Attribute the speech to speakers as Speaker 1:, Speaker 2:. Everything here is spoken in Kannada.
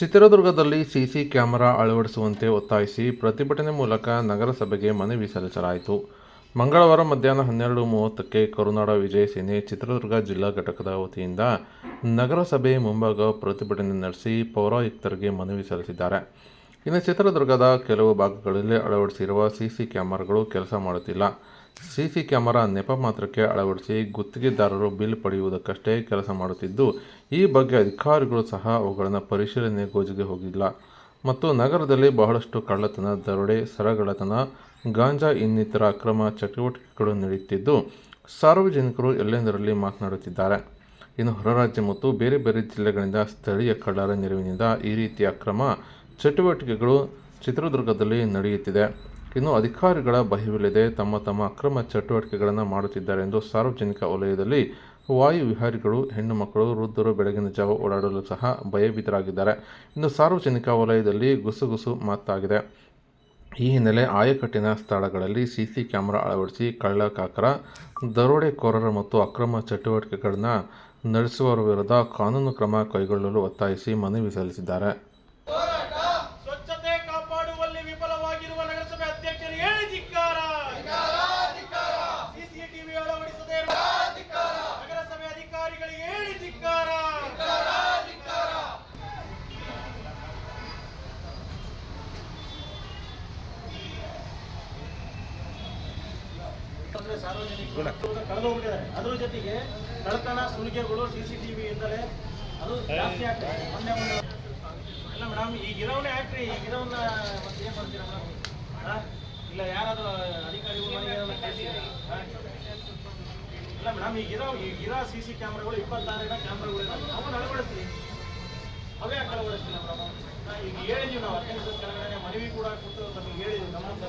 Speaker 1: ಚಿತ್ರದುರ್ಗದಲ್ಲಿ ಸಿಸಿ ಕ್ಯಾಮೆರಾ ಅಳವಡಿಸುವಂತೆ ಒತ್ತಾಯಿಸಿ ಪ್ರತಿಭಟನೆ ಮೂಲಕ ನಗರಸಭೆಗೆ ಮನವಿ ಸಲ್ಲಿಸಲಾಯಿತು. ಮಂಗಳವಾರ ಮಧ್ಯಾಹ್ನ ಹನ್ನೆರಡು ಮೂವತ್ತಕ್ಕೆ ಕರುನಾಡ ವಿಜಯ ಸೇನೆ ಚಿತ್ರದುರ್ಗ ಜಿಲ್ಲಾ ಘಟಕದ ವತಿಯಿಂದ ನಗರಸಭೆ ಮುಂಭಾಗ ಪ್ರತಿಭಟನೆ ನಡೆಸಿ ಪೌರಾಯುಕ್ತರಿಗೆ ಮನವಿ ಸಲ್ಲಿಸಿದ್ದಾರೆ. ಇನ್ನು ಚಿತ್ರದುರ್ಗದ ಕೆಲವು ಭಾಗಗಳಲ್ಲಿ ಅಳವಡಿಸಿರುವ ಸಿಸಿ ಕ್ಯಾಮರಾಗಳು ಕೆಲಸ ಮಾಡುತ್ತಿಲ್ಲ. ಸಿಸಿ ಕ್ಯಾಮರಾ ನೆಪ ಮಾತ್ರಕ್ಕೆ ಅಳವಡಿಸಿ ಗುತ್ತಿಗೆದಾರರು ಬಿಲ್ ಪಡೆಯುವುದಕ್ಕಷ್ಟೇ ಕೆಲಸ ಮಾಡುತ್ತಿದ್ದು, ಈ ಬಗ್ಗೆ ಅಧಿಕಾರಿಗಳು ಸಹ ಅವುಗಳನ್ನು ಪರಿಶೀಲನೆ ಗೋಜಿಗೆ ಹೋಗಿಲ್ಲ. ಮತ್ತು ನಗರದಲ್ಲಿ ಬಹಳಷ್ಟು ಕಳ್ಳತನ, ದರೋಡೆ ಸರಗಳತನ ಗಾಂಜಾ ಇನ್ನಿತರ ಅಕ್ರಮ ಚಟುವಟಿಕೆಗಳು ನಡೆಯುತ್ತಿದ್ದು, ಸಾರ್ವಜನಿಕರು ಎಲ್ಲೆಂದರಲ್ಲಿ ಮಾತನಾಡುತ್ತಿದ್ದಾರೆ. ಇನ್ನು ಹೊರರಾಜ್ಯ ಮತ್ತು ಬೇರೆ ಬೇರೆ ಜಿಲ್ಲೆಗಳಿಂದ ಸ್ಥಳೀಯ ಕಳ್ಳರ ನೆರವಿನಿಂದ ಈ ರೀತಿಯ ಅಕ್ರಮ ಚಟುವಟಿಕೆಗಳು ಚಿತ್ರದುರ್ಗದಲ್ಲಿ ನಡೆಯುತ್ತಿದೆ. ಇನ್ನು ಅಧಿಕಾರಿಗಳ ಬಹಿವಿಲ್ಲದೆ ತಮ್ಮ ತಮ್ಮ ಅಕ್ರಮ ಚಟುವಟಿಕೆಗಳನ್ನು ಮಾಡುತ್ತಿದ್ದಾರೆ ಎಂದು ಸಾರ್ವಜನಿಕ ವಲಯದಲ್ಲಿ ವಾಯು ವಿಹಾರಿಗಳು, ಹೆಣ್ಣು ಮಕ್ಕಳು, ವೃದ್ಧರು ಬೆಳಗಿನ ಜಾವ ಓಡಾಡಲು ಸಹ ಭಯಭೀತರಾಗಿದ್ದಾರೆ. ಇನ್ನು ಸಾರ್ವಜನಿಕ ವಲಯದಲ್ಲಿ ಗುಸುಗುಸು ಮಾತಾಗಿದೆ. ಈ ಹಿನ್ನೆಲೆ ಆಯಕಟ್ಟಿನ ಸ್ಥಳಗಳಲ್ಲಿ ಸಿಸಿ ಕ್ಯಾಮೆರಾ ಅಳವಡಿಸಿ ಕಳ್ಳಕಾಕರ, ದರೋಡೆಕೋರರ ಮತ್ತು ಅಕ್ರಮ ಚಟುವಟಿಕೆಗಳನ್ನು ನಡೆಸುವವರ ವಿರುದ್ಧ ಕಾನೂನು ಕ್ರಮ ಕೈಗೊಳ್ಳಲು ಒತ್ತಾಯಿಸಿ ಮನವಿ ಸಲ್ಲಿಸಿದ್ದಾರೆ.
Speaker 2: ಅಂದ್ರೆ ಸಾರ್ವಜನಿಕರು ಕಳೆದೋಗ್ಬಿಟ್ಟಿದ್ದಾರೆ. ಅದ್ರ ಜೊತೆಗೆ ಕಳ್ಳತನ ಸುಲಿಗೆಗಳು ಸಿಸಿಟಿವಿ ಇಂದಲೇ ಅದು ಜಾಸ್ತಿ ಆಗ್ತದೆ ಮೊನ್ನೆ ಒಂದು ಅಲ್ಲ ಮೇಡಮ್ ಈಗ ಇರೋನೇ ಹಾಕ್ರಿ. ಈಗ ಇರೋನ್ನ ಮತ್ತೆ ಏನ್ ಮಾಡ್ತೀರಾ ಮೇಡಮ್ ಇಲ್ಲ ಯಾರಾದ್ರೂ ಅಧಿಕಾರಿಗಳು? ಇಲ್ಲ ಮೇಡಮ್ ಈಗ ಇರೋ ಈಗ ಇರೋ ಸಿ ಸಿ ಕ್ಯಾಮ್ರಾಗಳು ಇಪ್ಪತ್ತಾರ ಇರೋ ಕ್ಯಾಮ್ರಾಗಳು ಅವನ್ನ ಅಳವಡಿಸ್ತೀವಿ ಅವೇ ಯಾಕೆ ಅಳವಡಿಸ್ತಿಲ್ಲ ಮೇಡಮ್ ಈಗ ಹೇಳಿದೀವಿ ನಾವು. ಹದಿನೈದು ಕೆಳಗಡೆ ಮನವಿ ಕೂಡ ಕೊಟ್ಟು ನಮಗೆ ಹೇಳಿದೀವಿ. ನಮ್ಮ